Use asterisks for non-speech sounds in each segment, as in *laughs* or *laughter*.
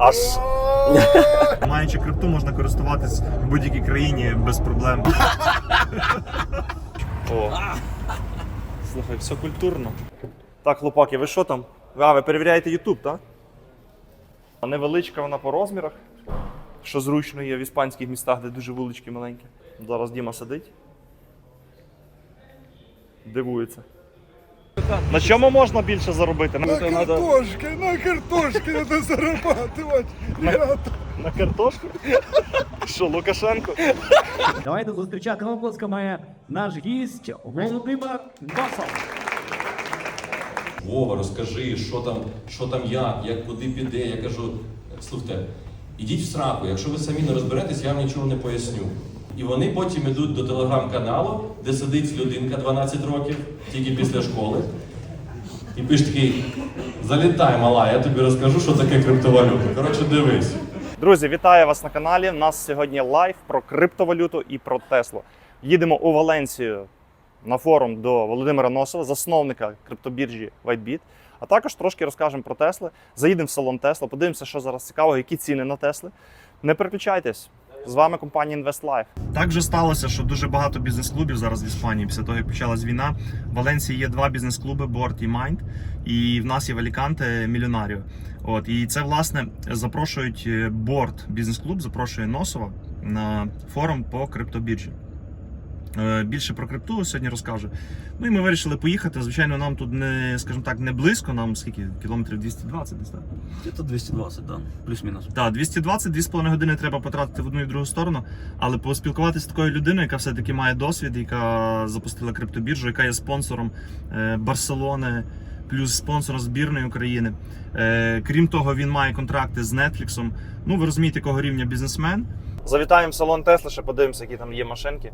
Аж *laughs* маючи крипту, можна користуватись в будь-якій країні без проблем. *laughs* О. Слухай, все культурно. Так, хлопаки, ви що там? А, ви перевіряєте YouTube, так? Невеличка вона по розмірах, що зручно є в іспанських містах, де дуже вулички маленькі. Зараз Діма сидить. Дивується. На чому можна більше заробити? На, На картошке, на картошке надо зарабатывать, ребята. на картошку? Що, Лукашенко? Давайте зустрічати оплесками наш гість Володимир Носов. Вова, розкажи, що там, що там як, як куди піде. Я кажу, слухайте, ідіть в сраку, якщо ви самі не розберетесь, я вам нічого не поясню. І вони потім йдуть до телеграм-каналу, де сидить людинка 12 років, тільки після школи. І пише такий: залітай, мала, я тобі розкажу, що таке криптовалюта. Коротше, дивись. Друзі, вітаю вас на каналі. У нас сьогодні лайв про криптовалюту і про Теслу. Їдемо у Валенцію на форум до Володимира Носова, засновника криптобіржі WhiteBit. А також трошки розкажемо про Тесли. Заїдемо в салон Тесла, подивимося, що зараз цікавого, які ціни на Тесли. Не переключайтесь. З вами компанія InvestLife. Так же сталося, що дуже багато бізнес-клубів зараз в Іспанії. Після того, як почалась війна. В Валенсії є два бізнес-клуби Board і Mind. І в нас є в Аліканте Мільйонаріо. От і це власне запрошують е, борт бізнес-клуб, запрошує Носова на форум по криптобіржі. Е, Більше про крипту сьогодні розкажу. Ну і ми вирішили поїхати. Звичайно, нам тут не, скажімо так, не близько, нам скільки? Кілометрів 220 десь так. Где-то 220, да, плюс-минус. Так, 220 2,5 години треба потратити в одну і в другу сторону, але поспілкуватися з такою людиною, яка все-таки має досвід, яка запустила криптобіржу, яка є спонсором е, Барселони, плюс спонсором збірної України. Е, крім того, він має контракти з Netflix. Ну, ви розумієте, якого рівня бізнесмен. Завітаємо в салон Тесла, ще подивимося, які там є машинки.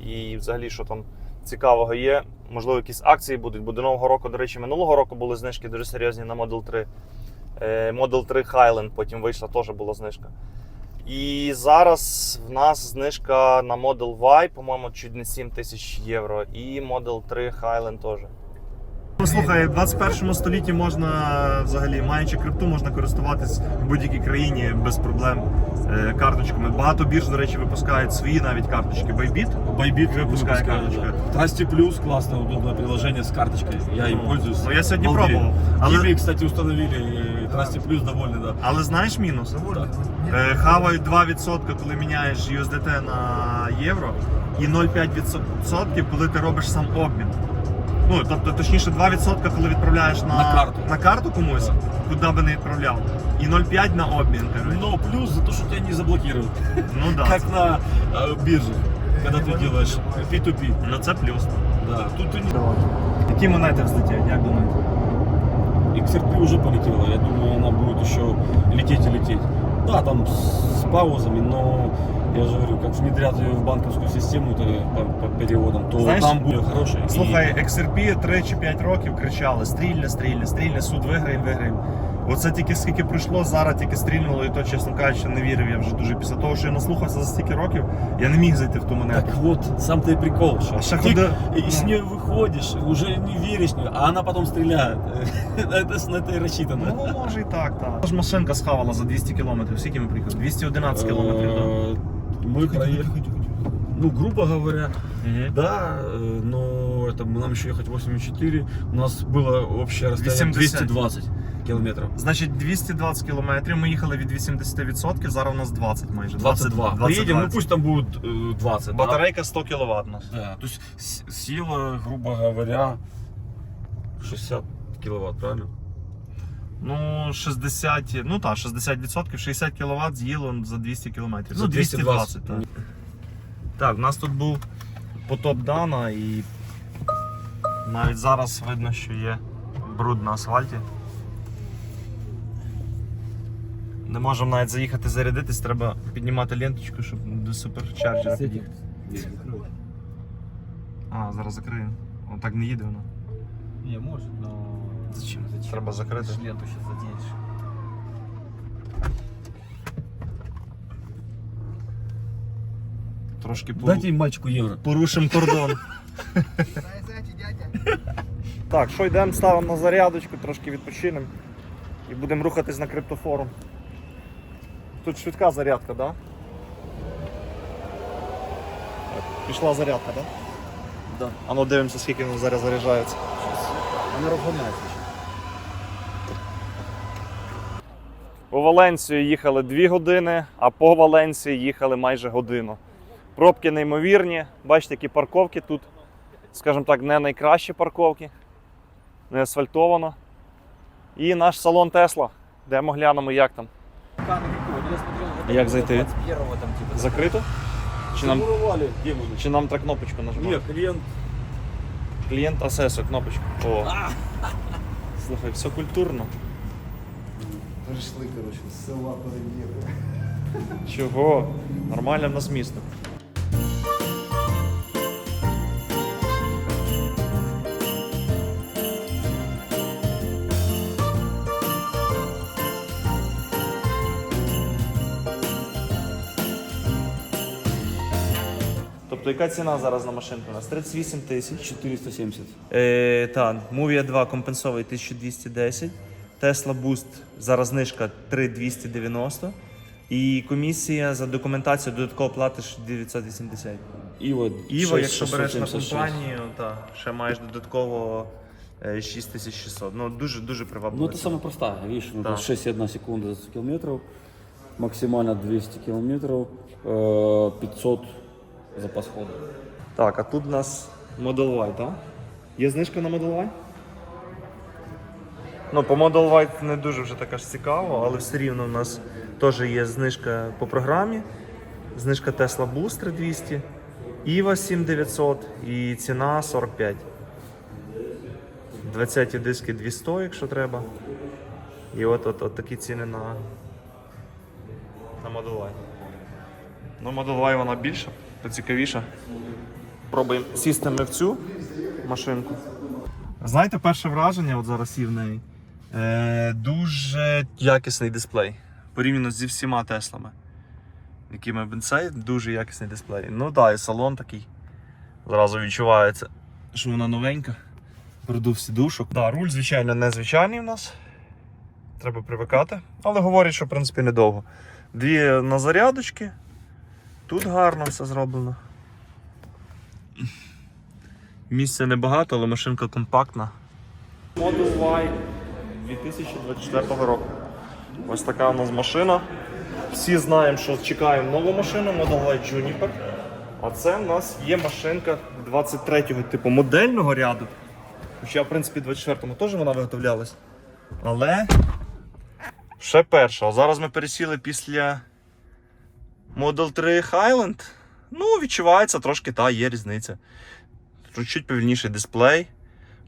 І взагалі, що там цікавого є. Можливо, якісь акції будуть, бо до Нового року, до речі, минулого року були знижки дуже серйозні на Model 3. Е, Model 3 Highland потім вийшла, теж була знижка. І зараз в нас знижка на Model Y, по-моєму, чуть не 7 тисяч євро. І Model 3 Highland теж. Ну, слухай, в 21 столітті можна взагалі, маючи крипту, можна користуватись в будь-якій країні без проблем е, карточками. Багато бірж, до речі, випускають свої навіть карточки. Bybit, Bybit випускає карточку. Трасти Плюс классное, удобное приложение с карточкой. Я им пользуюсь. Ну, я сьогодні Обалдеть. пробував. Але, Киви, кстати, установили. и Трасти Плюс довольны, да. але знаєш мінус? Да. Е, Хавають 2%, коли міняєш USDT на євро, і 0,5%, коли ти робиш сам обмін. Ну, тобто, точніше, 2%, коли відправляєш на, На карту. на карту комусь, куди би не відправляв, і 0,5% на обмін. коротше. Но плюс за то, что тебя не заблокируют. Ну да. Как на э, бирже, когда ты делаешь P2P. Ну це плюс. Да. Тут ты не... Які монети взлетять, як думаєте? XRP уже полетела. Я думаю, она будет еще лететь и лететь. Да, там с, с паузами, но я же говорю, как внедрят ее в банковскую систему это по, по переводам, то Знаешь, там будет хороший. Слухай, XRP 3 чи 5 років кричали: стрільне, стрільне, стрільне, суд виграємо, виграємо. Оце тільки скільки пройшло, зараз тільки стрільнуло, і то, чесно кажучи, не вірив я вже дуже. Після того, що я наслухався за стільки років, я не міг зайти в ту монету. Так вот, сам-то и прикол, что А ще ты ходи- и с нее выходишь, уже не веришь в нее, а она потом стреляет. *laughs* Это с- на это и рассчитано. Ну, може і так, так. Ж машинка схавала за 200 кілометрів. Скільки ми приїхали? 211 кілометрів, так. Э, Мы проехали, ну, грубо говоря, Мгм. да, э, но это нам еще ехать 8,4. У нас было общее расстояние 80. 220 километров. Значить, 220 кілометрів. Ми їхали від 80%, зараз у нас 20 майже. 22. 20, Приедем, ну 20. пусть там будет э, 20. да. Батарейка 100 кВт у нас. Да, то есть с- сила, грубо говоря, 60 киловатт, правильно? Ну, 60, ну так, 60%, 60 кВт з'їло за 200 км. За 220, 220, так. Так, в нас тут був потоп Дана і навіть зараз видно, що є бруд на асфальті. Не можемо навіть заїхати зарядитись, треба піднімати ленточку, щоб до суперчарджера під'їхати. А, зараз закриємо. Так не їде воно. Не, може, но... Зачем? Треба закрити. Ты ж ленту сейчас заденешь. Трошки пору- Дайте им мальчику евро. порушимо кордон. *laughs* Так, що йдемо, ставимо на зарядочку, трошки відпочинемо і будемо рухатись на криптофорум. Тут швидка зарядка, да? Пішла зарядка, да? Да. А ну дивимося, скільки воно зараз заряджається. Она разгоняется. У Валенцію їхали 2 години, а по Валенції їхали майже годину. Пробки неймовірні. Бачите, які парковки тут, скажімо так, не найкращі парковки, не асфальтовано. І наш салон Тесла. Йдемо глянемо, як там. Як зайти? Закрито? Чи нам, чи нам треба кнопочку нажимати? Нет, клиент Клієнт асесу, кнопочку. О. Слухай, все культурно. Прийшли, коротше, з села переїхали. Чого? Нормально в нас місто. Тобто яка ціна зараз на машинку у нас? 38 тисяч. 470. Е, так, Movia 2 компенсовує 1210. Tesla Boost зараз знижка 3290. І комісія за документацію додатково платиш 980. Ива, Іво, якщо береш на 676. компанію, так, ще маєш додатково е, 6600. Ну, дуже дуже Ну, привабливо. это самая простая, ну, 6,1 секунда за километров, максимально 200 километров, э, 500 запас хода. Так, а тут у нас Model Y, так? Є знижка на Model Y? Ну, по Model Y не дуже вже така ж цікаво, але все рівно у нас теж є знижка по програмі. Знижка Tesla Boost 3200, EVA 7900 і ціна 45. 20 диски 200, якщо треба. І от, от, от такі ціни на, на Model Y. Ну, Model Y вона більша, поцікавіша. Пробуємо сісти ми в цю машинку. Знаєте, перше враження, от зараз сів в неї. Е, дуже якісний дисплей. Порівняно зі всіма Теслами. Якими б цей, дуже якісний дисплей. Ну так, і салон такий. Зразу відчувається, що вона новенька. Продув сідушок. Да, руль, звичайно, незвичайний у нас. Треба привикати. Але говорять, що в принципі недовго. Дві на зарядочки. Тут гарно все зроблено. Місця небагато, але машинка компактна. Model 2024 року. Ось така у нас машина. Всі знаємо, що чекаємо нову машину Model Y Juniper. А це в нас є машинка 23-го типу модельного ряду. Хоча, в принципі, 24-му теж вона виготовлялась. Але ще перша. А зараз ми пересіли після Model 3 Highland. Ну, відчувається трошки, та, є різниця. Чуть повільніший дисплей.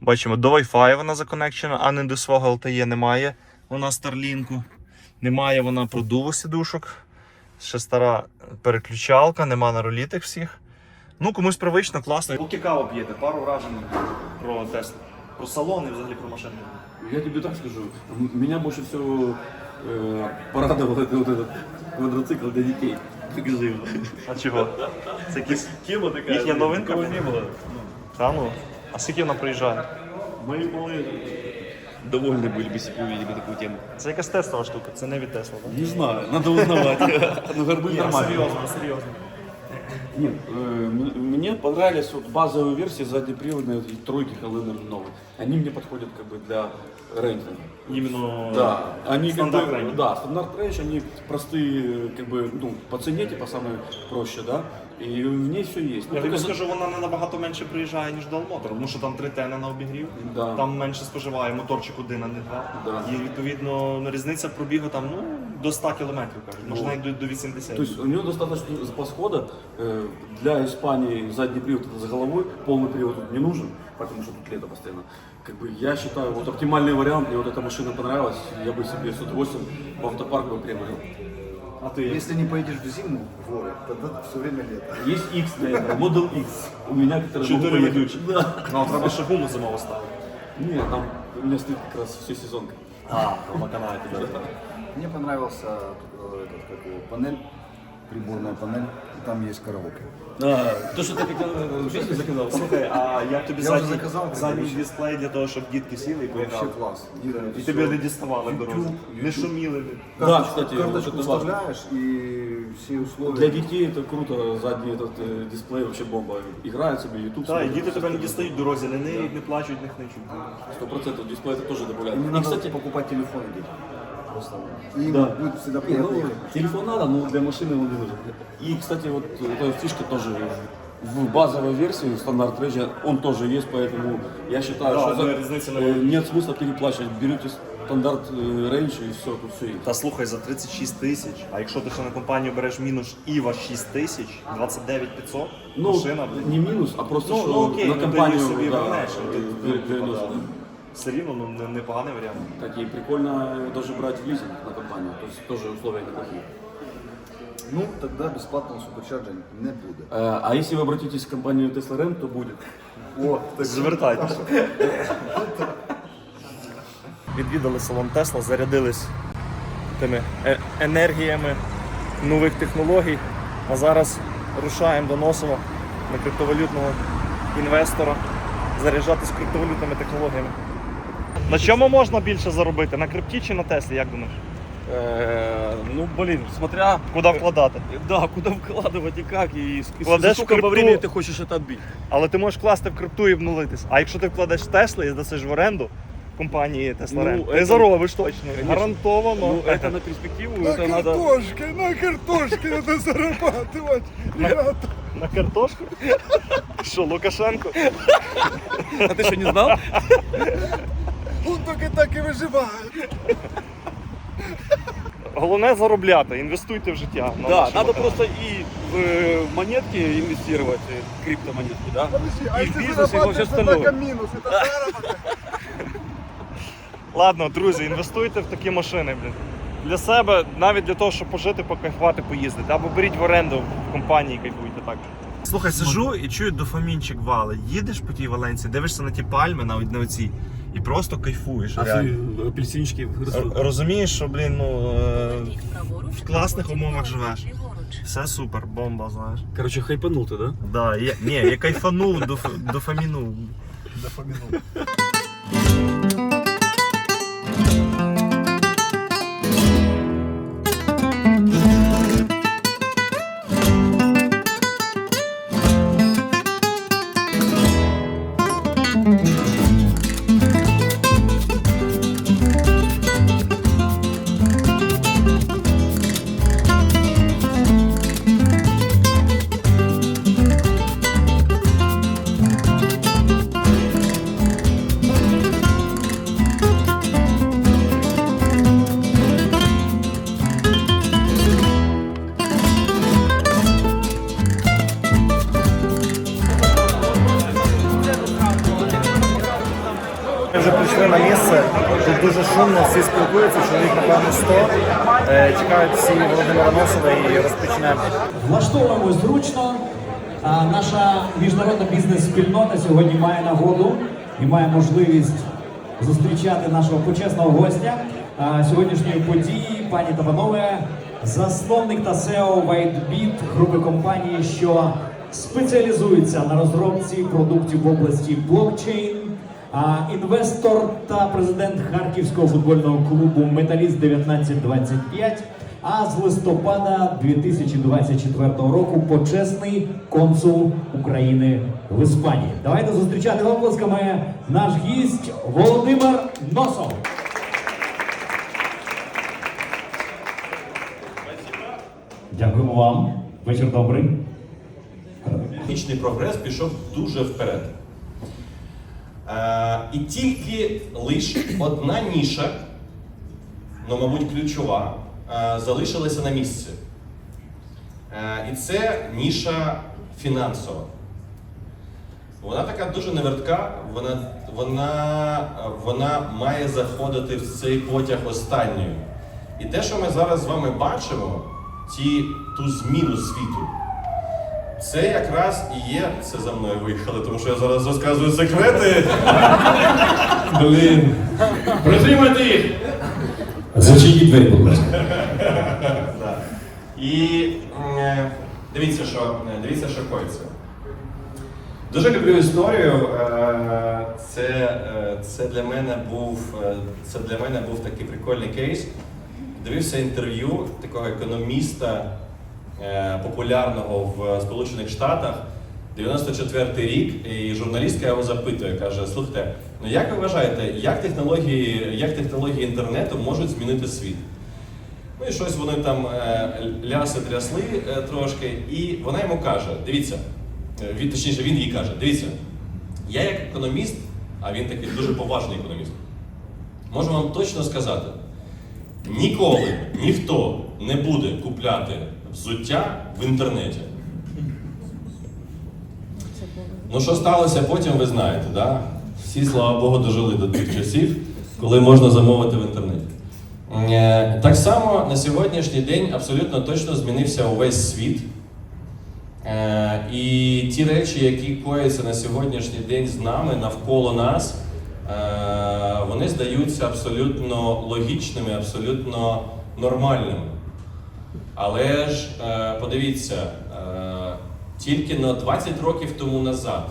Бачимо, до Wi-Fi вона законекчена, а не до свого LTE немає. Вона Starlink. Немає вона продуву сідушок. Ще стара переключалка, нема на ролітих всіх. Ну, комусь привично, класно. Поки каву п'єте, пару вражень про Теслу. Про салон і взагалі про машину. Я тебе так скажу, м- меня больше всего э, порадовал это, вот этот квадроцикл для детей. Покажи его. А чого? Це якісь Тема такая. їхня новинка? Такого не было. Та ну. А скільки вона проїжджає? Мои малые довольны были бы, если бы увидели бы такую тему. Це якась тестова штука, це не від Тесла, так? Не знаю, надо узнавать. *laughs* Ну, горбы нормально. серйозно, серйозно. Нет, э, м- мне понравились вот базовые версии заднеприводные и тройки Highlander новые. Они мне подходят как бы для рейнджинга. Іменно Да, они как стандарт бы, рейнджинг. да, стандарт рейндж, они простые, как бы, ну, по цене, типа, самые проще, да, и в ней все есть. Ну, Я тобі только за- скажу, вона не набагато менше приїжджає, ніж Далмотор, тому що там три тени на обігрів, Да. там менше споживає моторчик один, а не два. Да. І відповідно ну, різниця пробігу там ну, до 100 кілометрів, кажуть, може Ну. навіть до, до 80. То есть у нее достаточно запас хода. Э, Для Испании задний привод это с головой, полный привод тут не нужен, потому что тут лето постоянно. Как бы я считаю, вот оптимальный вариант, мне вот эта машина понравилась, я бы себе 108 в автопарк бы приобрел. А ти Якщо не поїдеш в зиму в горы, тогда все время лето. Есть X для этого, Model X. У меня, который могу Четыре поехать. ведущих. Да. ну, треба ще гуму зимово ставити. Нет, там у меня стоит как раз все сезонка. А, то на каналі туди. Мне понравился э, этот, как его, панель приборная панель, и там есть караоке. Да, то, что ты хотел в жизни заказал. Слухай, а як тобі Я вже задній, заказав, задній коротше. дисплей для того, щоб дітки сіли і Вообще поїхали? класс. І тебе не діставали в дорозі. Не шуміли. Да, кстати, карточку вот это важно. вставляешь и все условия. Для детей это круто, задний этот э, дисплей вообще бомба. Играют себе, YouTube Так, і смотрят. діти тебе не дістають в дорозі, не ниють, не плачуть, не хничуть. Сто процентов дисплей это тоже добавляет. Им не И, надо кстати, покупать телефоны детям. Просто. Им Да. будет всегда не, приятно ну, ехать. телефон надо, но для машины он не нужен. И, кстати, вот эта фишка тоже в базовой версии, стандарт рейджа, он тоже есть, поэтому я считаю, Да, что одной за- разницы на э, нет смысла переплачивать. Берете стандарт э, рейндж и все, тут все есть. Та слухай, за 36 тисяч, а якщо ти ще на компанію береш мінус Іва 6 тисяч, 29 500, Ну, машина, блін. не минус, а просто Ну, что ну окей, на ну, ти компанию її собі да, вернеш, ну, ти- э, ну, вер- типа, вернешь, да. Все рівно ну, не- непоганий варіант. Так и прикольно даже брать в лизинг на компанию, то есть тоже условия неплохие. Ну, тогда бесплатного суперчарджа не будет. Э, А если вы обратитесь в компанию Tesla Rent, то будет. О, так звертайтеся. Відвідали салон Тесла, зарядились тими е- енергіями нових технологій. А зараз рушаємо до Носова на криптовалютного інвестора заряджатись криптовалютними технологіями. На чому можна більше заробити? На крипті чи на Теслі, як думаєш? Э, Ну, блин, смотря Куди вкладати? да, куда вкладывать и как, и, с- и Кладешь за сколько в по крипту- времени ты хочешь это отбить. Але ти можеш класти в крипту і внулитись. А якщо ти вкладеш в Тесли і здасиш в оренду компанії Tesla Ну, Rent, ти это- заробиш точно. Конечно. Гарантовано. Ну, это на перспективу, На это надо... картошке, на картошке надо зарабатывать. ребята. На картошку? Що, Лукашенко? А ты что, не знал? Он только так и выживает. Головне заробляти, інвестуйте в життя. на Да, нашому надо каналі. просто и в э, монетки инвестировать, э, криптомонетки, да? Подожди, а И в если бизнес, и во все зарабатывать, однако остальное. минус, это заработок. Ладно, друзі, інвестуйте в такі машини, блін. Для себе, навіть для того, щоб пожити, покайфувати, поїздити. Або беріть в оренду в компанії, кайфуйте так. Слухай, сижу і чую дофамінчик вали. Їдеш по тій Валенції, дивишся на ті пальми, навіть на оці, і просто кайфуєш. А реально. апельсинчики растут. Розумієш, що, блін, ну е, в класних умовах живеш. Все супер, бомба, знаєш. Коротше, хайпанув ти, да? Да, я, ні, я кайфанув, доф- дофамінув. Дофамінув. Бізнес-спільнота сьогодні має нагоду і має можливість зустрічати нашого почесного гостя сьогоднішньої події, пані та панове, засновник та SEO WhiteBit, групи компанії, що спеціалізується на розробці продуктів в області блокчейн. Інвестор та президент Харківського футбольного клубу Металіст 1925. А з листопада 2024 року почесний консул України в Іспанії. Давайте зустрічати оплесками наш гість Володимир Носов. Дякуємо вам. Вечір добрий. Технічний прогрес пішов дуже вперед. Е, і тільки лише одна ніша, ну, мабуть, ключова, е, залишилася на місці. Е, і це ніша фінансова. Вона така дуже невертка, вона, вона, вона має заходити в цей потяг останньою. І те, що ми зараз з вами бачимо, ті, ту зміну світу, це якраз і є. Це за мною виїхали, тому що я зараз розказую секрети. Блін. Притримайте їх! Зачиніть двері, будь ласка. І е, дивіться, що, е, дивіться, що коїться. Дуже люблю історію. Е, Це, це, для мене був, це для мене був такий прикольний кейс. Дивився інтерв'ю такого економіста популярного в Сполучених Штатах. 94 рік, і журналістка його запитує, каже: слухайте, ну як ви вважаєте, як технології, як технології інтернету можуть змінити світ? Ну і щось вони там е, ляси трясли е, трошки, і вона йому каже: дивіться, е, він, точніше, він їй каже: дивіться, я як економіст, а він такий дуже поважний економіст, можу вам точно сказати: ніколи ніхто не буде купляти взуття в інтернеті. Ну, що сталося потім, ви знаєте, да? Всі, слава Богу, дожили до тих часів, коли можна замовити в інтернеті. Е, Так само на сьогоднішній день абсолютно точно змінився увесь світ. Е, І ті речі, які кояться на сьогоднішній день з нами, навколо нас, е, вони здаються абсолютно логічними, абсолютно нормальними. Але ж подивіться, тільки на 20 років тому назад,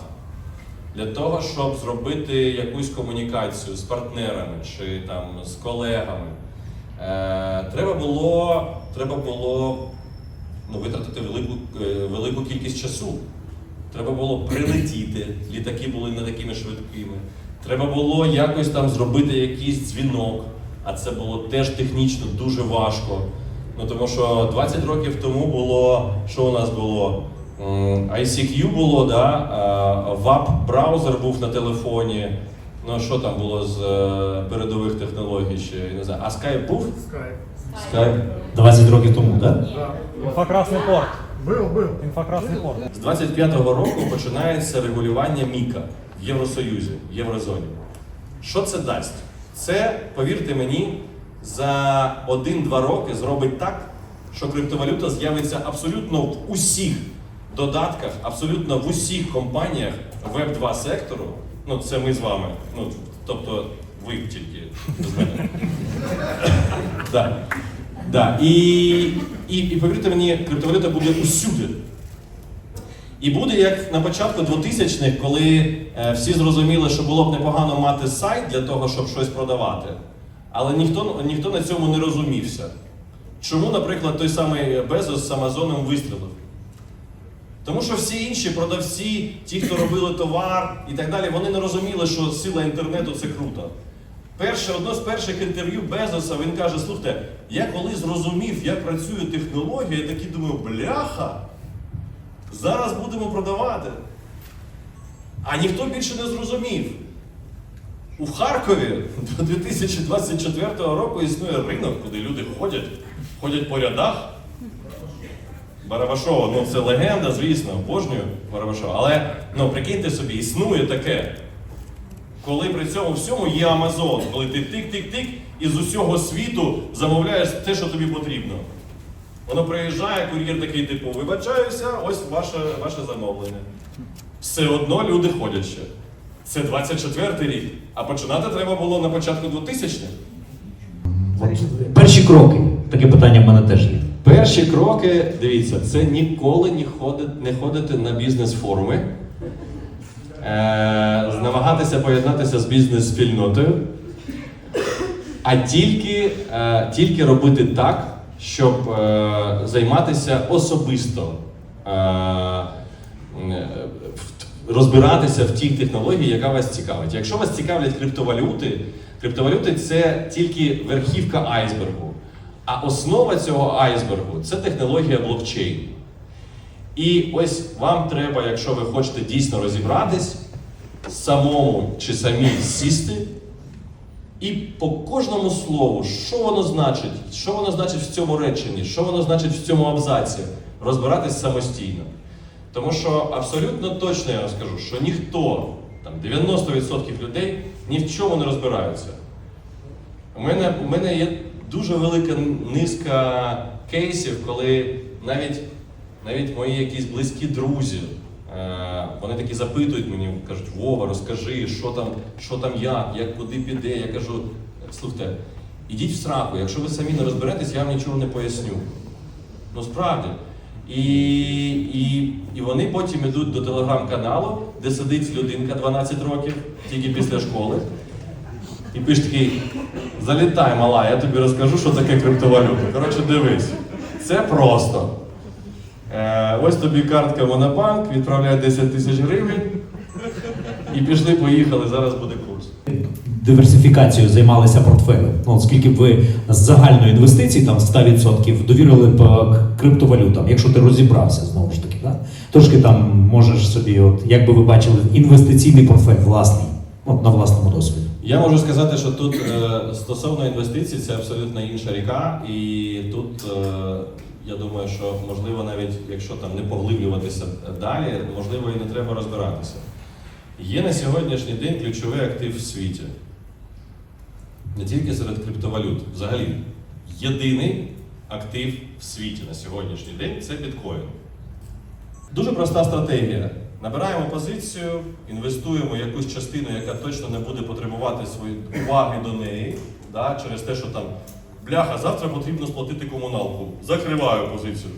для того, щоб зробити якусь комунікацію з партнерами чи там з колегами, е, треба було, треба було ну, витратити велику, е, велику кількість часу. Треба було прилетіти, літаки були не такими швидкими. Треба було якось там зробити якийсь дзвінок, а це було теж технічно дуже важко. Ну тому що 20 років тому було, що у нас було? М, ICQ було, да? ВАП-браузер був на телефоні. Ну що там було з е, передових технологій ще я не знаю. А Skype був? Скайп. Skype. 20 років тому, так? Да. Інфокрасний порт. Был, был. Інфокрасний порт. З 25-го року починається регулювання Міка в Євросоюзі, в Єврозоні. Що це дасть? Це, повірте мені, за 1-2 роки зробить так, що криптовалюта з'явиться абсолютно в усіх додатках, абсолютно в усіх компаніях Web 2 сектору. Ну, це ми з вами. Ну, тобто ви тільки. *laughs* І, і, повірте мені, криптовалюта буде усюди. І буде як на початку 2000-х, коли е, всі зрозуміли, що було б непогано мати сайт для того, щоб щось продавати. Але ніхто, ніхто на цьому не розумівся. Чому, наприклад, той самий Безос з Амазоном вистрілив? Тому що всі інші продавці, ті, хто робили товар і так далі, вони не розуміли, що сила інтернету це круто. Перше, одно з перших інтерв'ю Безоса він каже: слухайте, я коли зрозумів, як працює технологія, я такий думаю, бляха, зараз будемо продавати. А ніхто більше не зрозумів. У Харкові до 2024 року існує ринок, куди люди ходять, ходять по рядах. Барабашова, ну це легенда, звісно, обожнюю Барабашова. Але ну, прикиньте собі, існує таке. Коли при цьому всьому є Амазон, коли ти тик-тик-тик і з усього світу замовляєш те, що тобі потрібно. Воно приїжджає, кур'єр такий, типу, вибачаюся, ось ваше, ваше замовлення. Все одно люди ходять ще. Це 24 рік. А починати треба було на початку 2000-х. Перші кроки. Таке питання в мене теж є. Перші кроки, дивіться, це ніколи не ходити, не ходити на бізнес-форуми, е, намагатися поєднатися з бізнес-спільнотою, а тільки, е, тільки робити так, щоб е, займатися особисто, е, е, розбиратися в тій технології, яка вас цікавить. Якщо вас цікавлять криптовалюти, криптовалюти це тільки верхівка айсбергу. А основа цього айсбергу це технологія блокчейн. І ось вам треба, якщо ви хочете дійсно розібратись, самому чи самій сісти і по кожному слову, що воно значить, що воно значить в цьому реченні, що воно значить в цьому абзаці, розбиратись самостійно. Тому що абсолютно точно я вам скажу, що ніхто, там 90% людей ні в чому не розбираються. У мене, у мене є дуже велика низка кейсів, коли навіть, навіть мої якісь близькі друзі, е, вони такі запитують мені, кажуть, Вова, розкажи, що там, що там як, як куди піде. Я кажу, слухайте, ідіть в сраку, якщо ви самі не розберетесь, я вам нічого не поясню. Ну справді. І, і, і вони потім йдуть до телеграм-каналу, де сидить людинка 12 років, тільки після школи. І пише такий: залітай, мала, я тобі розкажу, що таке криптовалюта. Коротше, дивись. Це просто. Е, ось тобі картка Монобанк, відправляй 10 тисяч гривень. І пішли, поїхали, зараз буде курс. диверсифікацією займалися портфелем? Ну, от скільки б ви з загальної інвестиції там 100% довірили б е, криптовалютам, якщо ти розібрався знову ж таки, да? трошки там можеш собі, от як би ви бачили, інвестиційний портфель власний, от на власному досвіді. Я можу сказати, що тут е, стосовно інвестицій це абсолютно інша ріка, і тут е, я думаю, що можливо навіть якщо там не поглиблюватися далі, можливо і не треба розбиратися. Є на сьогоднішній день ключовий актив в світі. Не тільки серед криптовалют. Взагалі, єдиний актив в світі на сьогоднішній день це біткоін. Дуже проста стратегія. Набираємо позицію, інвестуємо якусь частину, яка точно не буде потребувати своєї уваги до неї, да, через те, що там бляха, завтра потрібно сплатити комуналку. Закриваю позицію.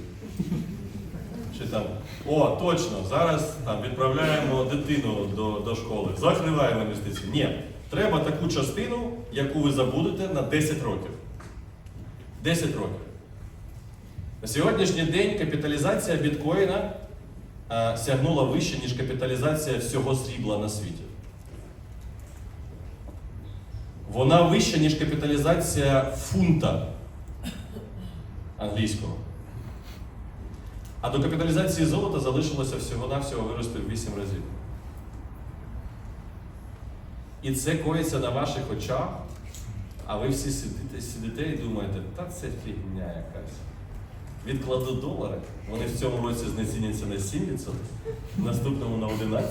Чи там, о, точно, зараз там відправляємо дитину до, до школи. Закриваємо інвестиції. Ні, треба таку частину, яку ви забудете на 10 років. 10 років. На сьогоднішній день капіталізація біткоїна сягнула вище, ніж капіталізація всього срібла на світі. Вона вища, ніж капіталізація фунта англійського. А до капіталізації золота залишилося всього-навсього вирости в 8 разів. І це коїться на ваших очах, а ви всі сидите, сидите і думаєте, та це фігня якась. Відкладу долари, вони в цьому році знеціняться на 7%, в наступному на 11%.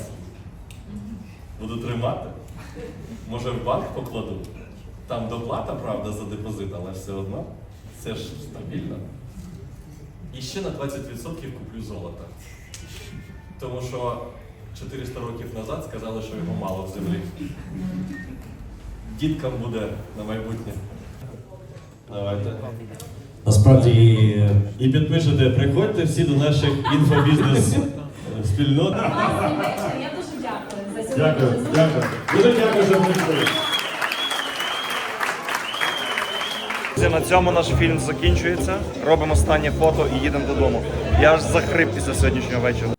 Буду тримати. Може в банк покладу. Там доплата, правда, за депозит, але все одно це ж стабільно. І ще на 20% куплю золото. Тому що 400 років назад сказали, що його мало в землі. Діткам буде на майбутнє. Давайте. Насправді І підпишете, приходьте всі до наших інфобізнес спільнот. Я дуже дякую за сьогодні. Дякую, дякую. Дуже дякую, що прийшли. Друзі, На цьому наш фільм закінчується. Робимо останнє фото і їдемо додому. Я аж захрип після сьогоднішнього вечора.